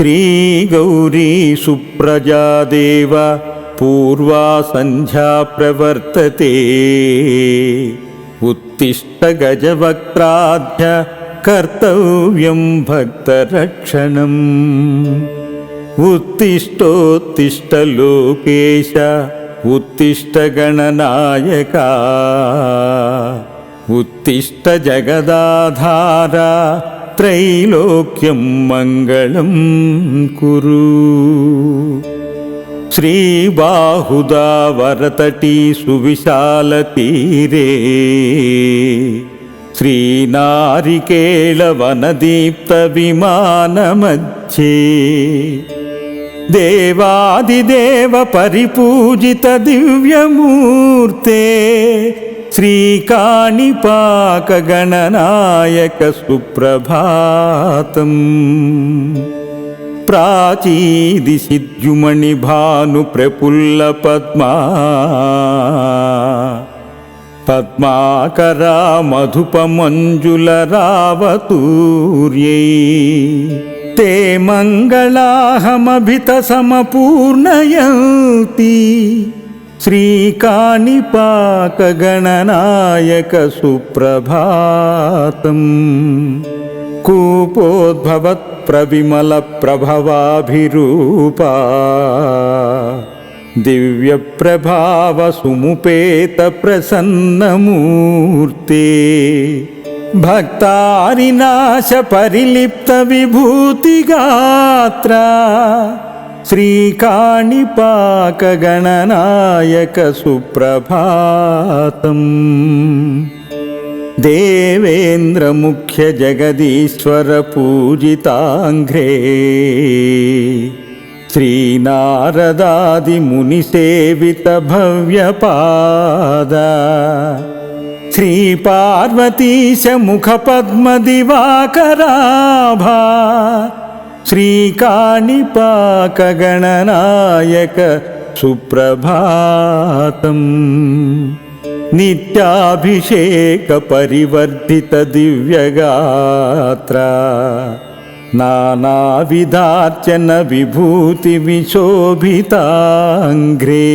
श्रीगौरी सुप्रजादेव पूर्वा सन्ध्या प्रवर्तते। उत्तिष्ठ गजवक्त्राध्य कर्तव्यं भक्तरक्षणम्। उत्तिष्ठोत्तिष्ठ लोकेश उत्तिष्ठ गणनायका उत्तिष्ठ जगदाधारा त्रैलोक्यं मङ्गलं कुरु श्रीबाहुदा वरतटी सुविशालतीरे श्रीनारिकेलवनदीप्तविमानमध्ये देवादिदेव परिपूजित दिव्यमूर्ते श्रीकाणिपाकगणनायक सुप्रभातम्। प्राचीदिशिद्युमणिभानुप्रफुल्लपद्मा। पद्माकरा मधुपमञ्जुलरावतूर्यै ते मङ्गलाहमभितसमपूर्णयन्ति श्रीकाणिपाकगणनायक सुप्रभातम् कूपोद्भवत्प्रविमलप्रभवाभिरूपा दिव्यप्रभावसुमुपेतप्रसन्नमूर्ते भक्तारिनाशपरिलिप्तविभूतिगात्रा श्रीकाणिपाकगणनायक सुप्रभातम्। देवेन्द्रमुख्यजगदीश्वरपूजिताङ्घ्रे। श्रीनारदादिमुनिसेवितभव्यपाद। श्रीपार्वतीशमुखपद्मदिवाकराभा श्रीकाणिपाकगणनायक सुप्रभातम् नित्याभिषेकपरिवर्धितदिव्यगात्रा नानाविधार्चन विभूतिविशोभिताङ्घ्रे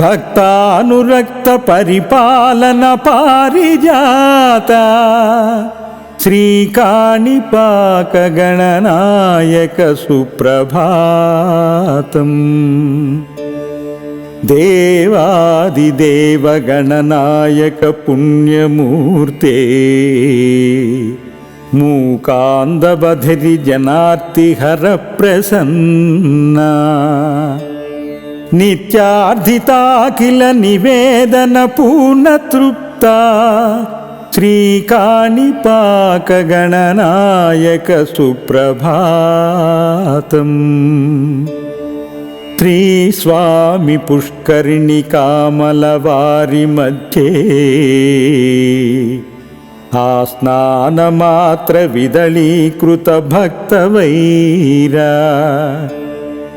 भक्तानुरक्तपरिपालनपारिजाता श्रीकाणिपाकगणनायक सुप्रभातम्। देवादिदेवगणनायक पुण्यमूर्ते मूकान्दबधिरि जनार्तिहरप्रसन्ना नित्यार्धिताखिल निवेदनपूर्णतृप्ता श्रीकाणिपाकगणनायक सुप्रभातम्। त्रिस्वामि पुष्करिणिकामलवारि मध्ये आस्नानमात्रविदलीकृतभक्तवैरा।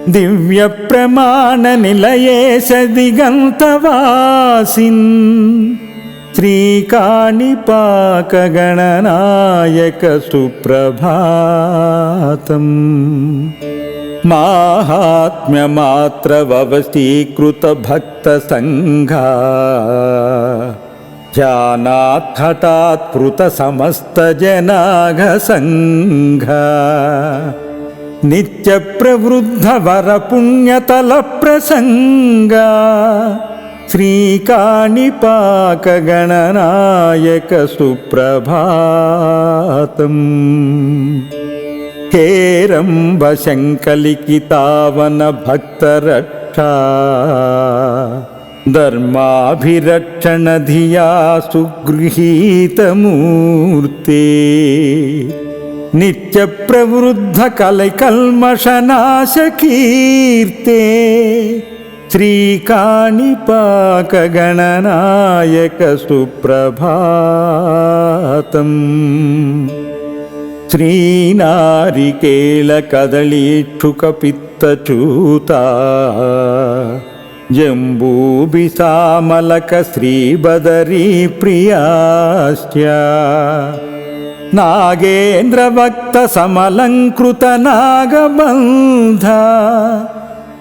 दिव्यप्रमाणनिलये स दिगन्तवासिन् श्रीकाणिपाकगणनायक सुप्रभातम्। माहात्म्यमात्रववशीकृतभक्तसङ्घा। जानात्थटात्पृतसमस्तजनाघसङ्घा नित्यप्रवृद्धवरपुण्यतलप्रसङ्गा श्रीकाणिपाकगणनायक सुप्रभातम् हेरम्बशङ्कलिकितावनभक्तरक्षा धर्माभिरक्षणधिया सुगृहीतमूर्ते नित्यप्रवृद्धकलैकल्मषनाशकीर्ते శ్రీకాణిపాకగణనాయక సుప్రభాతం శ్రీనారికేళకదళీక్షుకపిత్తచూత జంబూబిసామలక శ్రీబదరీ ప్రియాశ్చ నాగేంద్రవక్త సమలంకృత నాగబంధ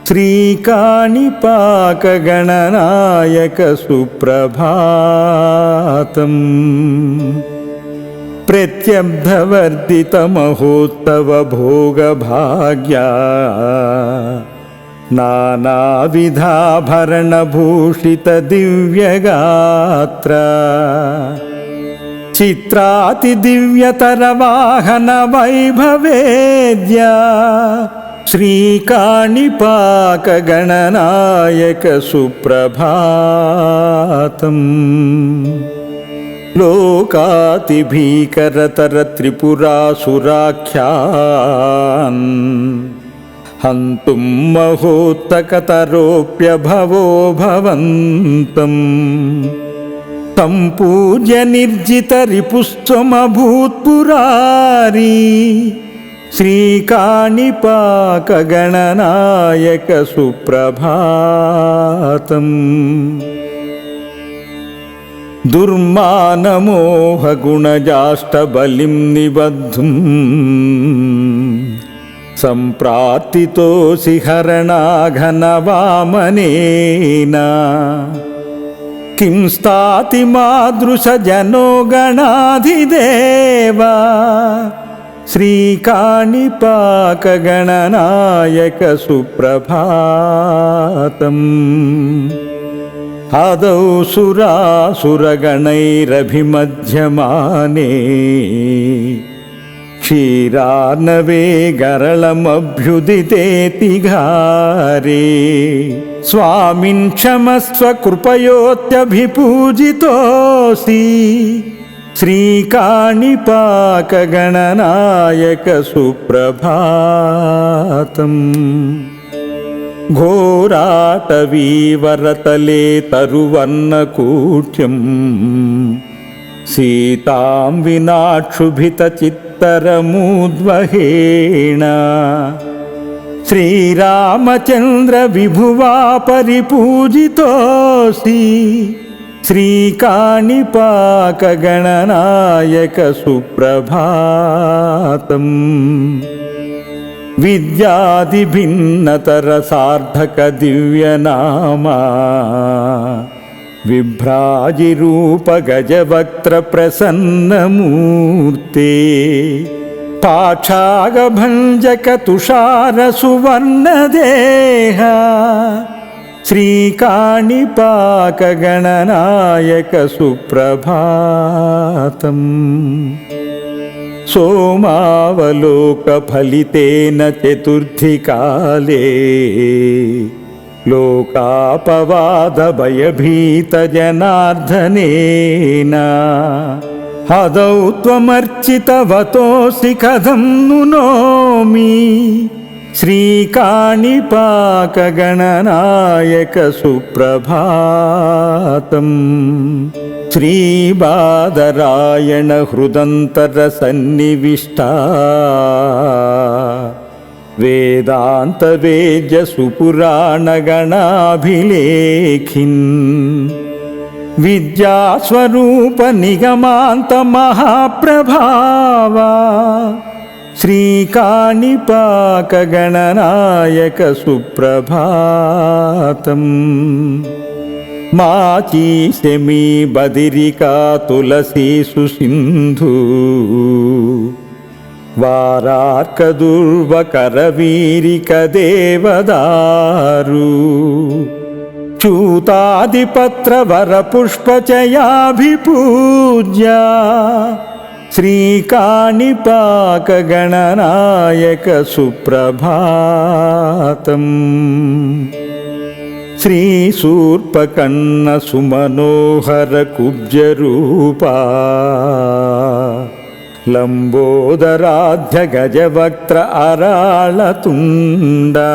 श्रीकाणिपाकगणनायकसुप्रभातम् प्रत्यब्धवर्धितमहोत्तवभोगभाग्या नानाविधाभरणभूषितदिव्यगात्र। चित्रातिदिव्यतरवाहनवैभवेद्या श्रीकाणिपाकगणनायकसुप्रभातम् लोकातिभीकरतरत्रिपुरासुराख्यान्। हन्तुं महोत्तकतरोऽप्यभवो भवन्तम्। सम्पूज्य निर्जितरिपुस्त्वमभूत्पुरारी श्रीकाणिपाकगणनायकसुप्रभातम् दुर्मानमोहगुणजाष्टबलिं निबद्धुम् सम्प्रार्थितोऽसि हरणाघनवामनेन किं स्ताति मादृशजनो गणाधिदेव श्रीकाणिपाकगणनायकसुप्रभातम् आदौ सुरासुरगणैरभिमध्यमाने क्षीरार्णवे गरलमभ्युदितेति घारे स्वामिन् क्षमस्व कृपयोत्यभिपूजितोऽसि श्रीकाणिपाकगणनायकसुप्रभातम् घोराटवीवरतले तरुवर्णकूट्यम् सीतां विनाक्षुभितचित्तरमूद्वहेण श्रीरामचन्द्रविभुवा परिपूजितोऽसि श्रीकाणिपाकगणनायकसुप्रभातम् विद्यादिभिन्नतरसार्धकदिव्यनामा विभ्राजिरूपगजवक्त्रप्रसन्नमूर्ते। पाक्षागभञ्जकतुषारसुवर्णदेह श्रीकाणिपाकगणनायकसुप्रभातम् सोमावलोकफलितेन चतुर्थिकाले लोकापवादभयभीतजनार्दनेन हदौ त्वमर्चितवतोऽसि कथं नु नोमि श्रीकाणिपाकगणनायकसुप्रभातम् श्रीबादरायणहृदन्तरसन्निविष्टा वेदान्तवेद्यसुपुराणगणाभिलेखिन् विद्यास्वरूपनिगमान्तमहाप्रभावा శ్రీకాణిపాకగణనాయక సుప్రభాతం మాచీ శమీ బదిరికా తులసీ సుసింధు వారార్కదుర్వకరవీరిక దేవదారు చూతాదిపత్రవరపుష్పచయాభిపూజ్య श्रीकाणिपाकगणनायकसुप्रभातम् श्रीसूर्पकन्नसुमनोहरकुब्जरूपा लम्बोदराध्यगजवक्त्र अराळतुण्डा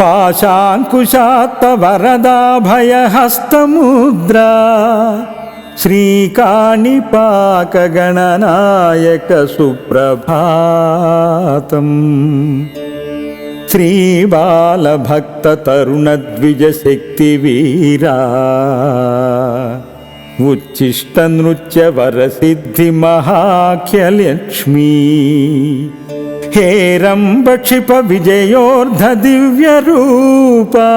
पाशाङ्कुशात्तवरदाभयहस्तमुद्रा श्रीकाणिपाकगणनायकसुप्रभातम् श्रीबालभक्ततरुणद्विजशक्तिवीरा उच्छिष्टनृत्यवरसिद्धिमहाख्यलक्ष्मी हेरम्बक्षिप विजयोर्धदिव्यरूपा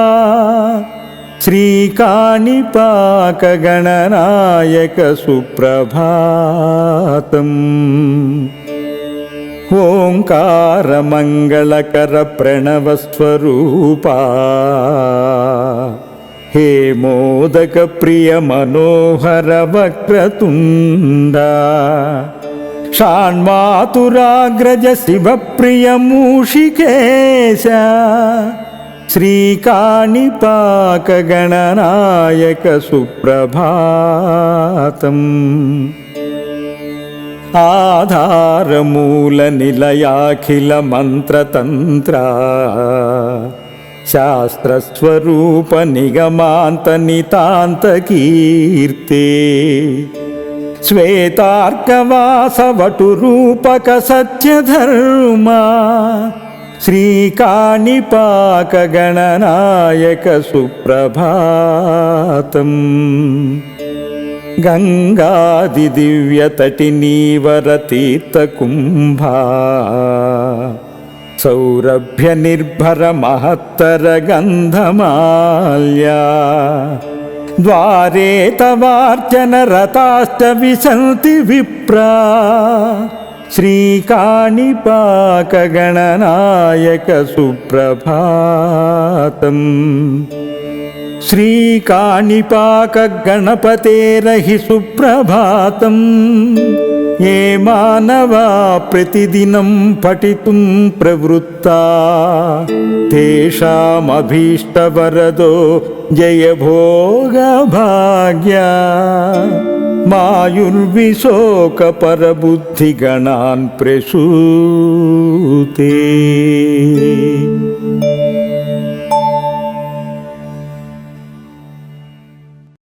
श्रीकाणिपाकगणनायक सुप्रभातम् ओङ्कारमङ्गलकरप्रणवस्वरूपा हे मोदकप्रियमनोहर वक्रतुण्डा षाण्मातुराग्रज शिवप्रियमूषिकेश श्रीकाणिपाकगणनायक सुप्रभातम्। आधारमूलनिलयाखिलमन्त्रतन्त्रा शास्त्रस्वरूपनिगमान्तनितान्तकीर्ते श्वेतार्कवासवटुरूपक सत्यधर्मा श्रीकाणिपाकगणनायक सुप्रभातम् गङ्गादिदिव्यतटिनीवरतीर्थकुम्भा सौरभ्यनिर्भरमहत्तरगन्धमाल्या द्वारे तवार्चनरताश्च विशन्ति विप्रा శ్రీకాణిపాకగణనాయక సుప్రభాతం శ్రీకాణిపాకగణపతేరహి సుప్రభాతం ఏ మానవా ప్రతిదినం పఠితుం ప్రవృత్తా తేషామభీష్టవరదో జయభోగభాగ్య मायुर्विशोकपरबुद्धिगणान् प्रसूते